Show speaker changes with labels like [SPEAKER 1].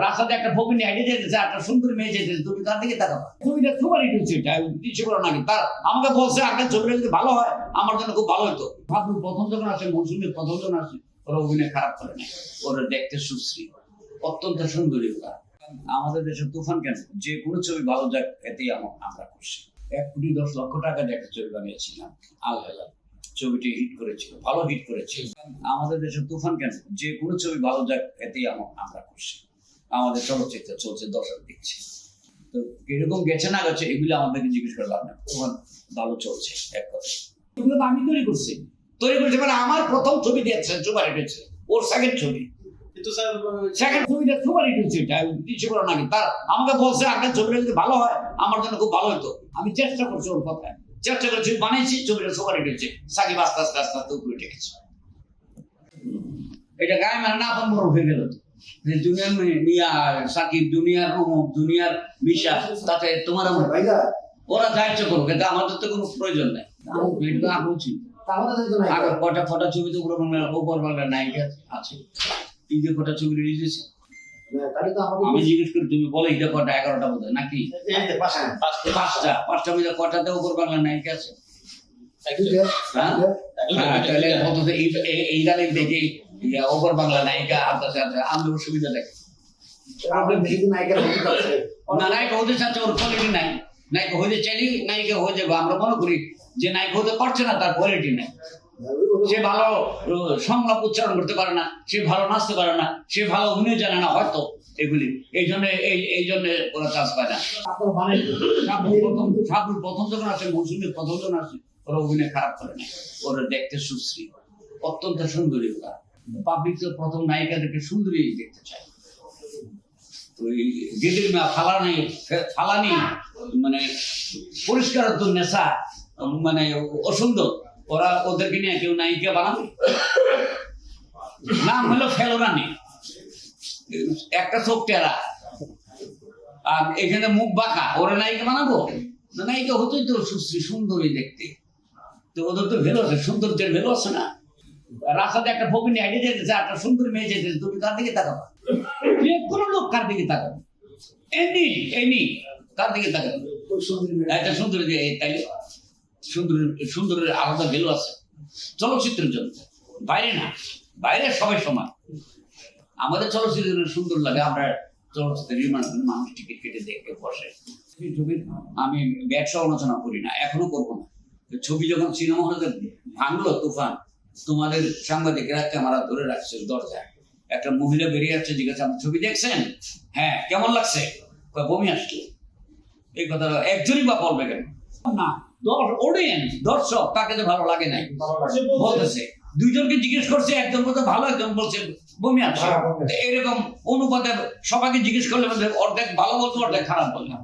[SPEAKER 1] রাস্তাতে একটা ফকির হেঁটে যেতেছে, একটা সুন্দর মেয়ে যেতেছে, তুমি তার দিকে তাকাবা ছবিটা তোমারই ঢুকছে এটা কিছু করো নাকি তার আমাকে বলছে একটা ছবিটা যদি ভালো হয়, আমার জন্য খুব ভালো হতো। ভাবুন প্রথম যখন আসে, মৌসুমী প্রথম যখন আসে, ওরা অভিনয় খারাপ করে না ওরা দেখতে সুশ্রী, অত্যন্ত সুন্দরী ওরা। আমাদের দেশে তুফান কেন? যে কোনো ছবি ভালো যাক, এতেই আম- আমরা খুশি। এক কোটি দশ লক্ষ টাকা দিয়ে একটা ছবি বানিয়েছিলাম আলহালা ছবিটি হিট করেছিল, ভালো হিট করেছিল। আমাদের দেশে তুফান কেন? যে কোনো ছবি ভালো যাক, এতেই আম- আমরা খুশি। আমাদের চলচ্চিত্র চলছে দর্শক দিচ্ছে। তো কীরকম গেছে না গেছে এগুলো আমাদেরকে জিজ্ঞেস করে লাভ নেই। তুফান ভালো চলছে এক কথা এগুলো আমি তৈরি করছি। তৈরি করছি মানে আমার প্রথম ছবি দিয়েছে সুপার হিট হয়েছে। ওর সেকেন্ড ছবি।
[SPEAKER 2] কিন্তু স্যার
[SPEAKER 1] সেকেন্ড ছবিটা সুপার হিট হয়েছে কিছু করো নাকি তার আমাকে বলছে একটা ছবিটা যদি ভালো হয় আমার জন্য খুব ভালো হতো। আমি চেষ্টা করছি ওর কথায়। চেষ্টা করছি বানিয়েছি ছবিটা সুপার হিট হয়েছে। সাকিব আস্তে আস্তে আস্তে আস্তে উপরে এটা গায়ে মানে না আপন বড় হয়ে গেল তো। যে দুনিয়ার মিয়া সাকিব দুনিয়ার অমুক দুনিয়ার মিশা তাতে তোমার আমার ওরা ইচ্ছে করুক কিন্তু আমাদের তো কোনো প্রয়োজন নাই। এটা আগে উচিত
[SPEAKER 3] তো
[SPEAKER 1] আগে কটা ফটা ছবিতে উপর বাংলা উপর বাংলা নায়িকা আছে? ঈদে কটা ছবি রিলিজ হয়েছে।
[SPEAKER 3] তো আমাদের
[SPEAKER 1] আমি জিজ্ঞেস করি তুমি বলো ঈদে কটা এগারোটা বোধ হয় নাকি পাঁচটা। পাঁচটা মিলে কটাতে উপর বাংলা নায়িকা আছে? হ্যাঁ? হ্যাঁ, তাহলে এই- এই- গানে দেখি। বাংলা নায়িকা
[SPEAKER 3] বেশি হতে
[SPEAKER 1] না হতে চাচ্ছে ওর কোয়ালিটি নাই। নায়িকা হতে চাইলেই নায়িকা হয়ে যাবে আমরা মনে করি যে নায়িকা হতে পারছে না তার কোয়ালিটি নাই। সে ভালো আহ, সংলাপ উচ্চারণ করতে পারে না সে ভালো নাচতে পারে না সে ভালো অভিনয় জানে না হয়তো এগুলি। এই জন্য এই এই জন্য ওরা চাষ পায় না।
[SPEAKER 3] আপনার
[SPEAKER 1] শাবনুর প্রথম যখন আসে মৌসুমীর প্রথম যখন আসে ওরা অভিনয় খারাপ করে না। ওরা দেখতে সুশ্রী অত্যন্ত সুন্দরী ওরা। পাবলিক প্রথম নায়িকাদেরকে সুন্দরী দেখতে চায়। ওই ফালানি ফালানি মানে পরিষ্কার তো নেশা মানে অসুন্দর। ওরা ওদেরকে নিয়ে কেউ নায়িকা বানাবে? নাম হলো ফেলোরানি। একটা চোখ টেরা। আর এখানে মুখ বাঁকা। ওরা নায়িকা বানাবো? নায়িকা হতোই তো সুশ্রী সুন্দরী দেখতে। তো ওদের তো ভেলো আছে, সৌন্দর্যের ভেলো আছে না? রাস্তাতে একটা ফকির হেঁটে যেতেছে একটা সুন্দর মেয়ে যেতেছে তুমি কার দিকে তাকাবা? যে কোনো লোক কার দিকে তাকাবে? এনি এনি কার দিকে তাকাবে? একটা সুন্দর যে তাইলে সুন্দর সুন্দরের আলাদা ভ্যালু আছে। চলচ্চিত্রের জন্য। বাইরে না বাইরে সবাই সমান। আমাদের চলচ্চিত্র সুন্দর লাগে আমরা চলচ্চিত্রের নির্মাণ করি, মানুষ টিকিট কেটে দেখে বসে। আমি ব্যবসা আলোচনা করি না এখনও করব না। ছবি যখন সিনেমা হলে ভাঙলো তুফান। তোমাদের সাংবাদিকেরা ক্যামেরা ধরে রাখছে দরজায়। একটা মহিলা বেরিয়ে যাচ্ছে জিজ্ঞাসা আপনি ছবি দেখছেন? হ্যাঁ কেমন লাগছে? বমি আসছে। এই কথাটা একজনই বা বলবে কেন? না। অডিয়েন্স দর্শক তাকে তো ভালো লাগে নাই। বলতেছে দুইজনকে জিজ্ঞেস করছে একজন বলতে ভালো একজন বলছে বমি আসছে।
[SPEAKER 3] হ্যাঁ,
[SPEAKER 1] এরকম অনুপাতে সবাইকে জিজ্ঞেস করলে অর্ধেক ভালো বলতো অর্ধেক খারাপ বললাম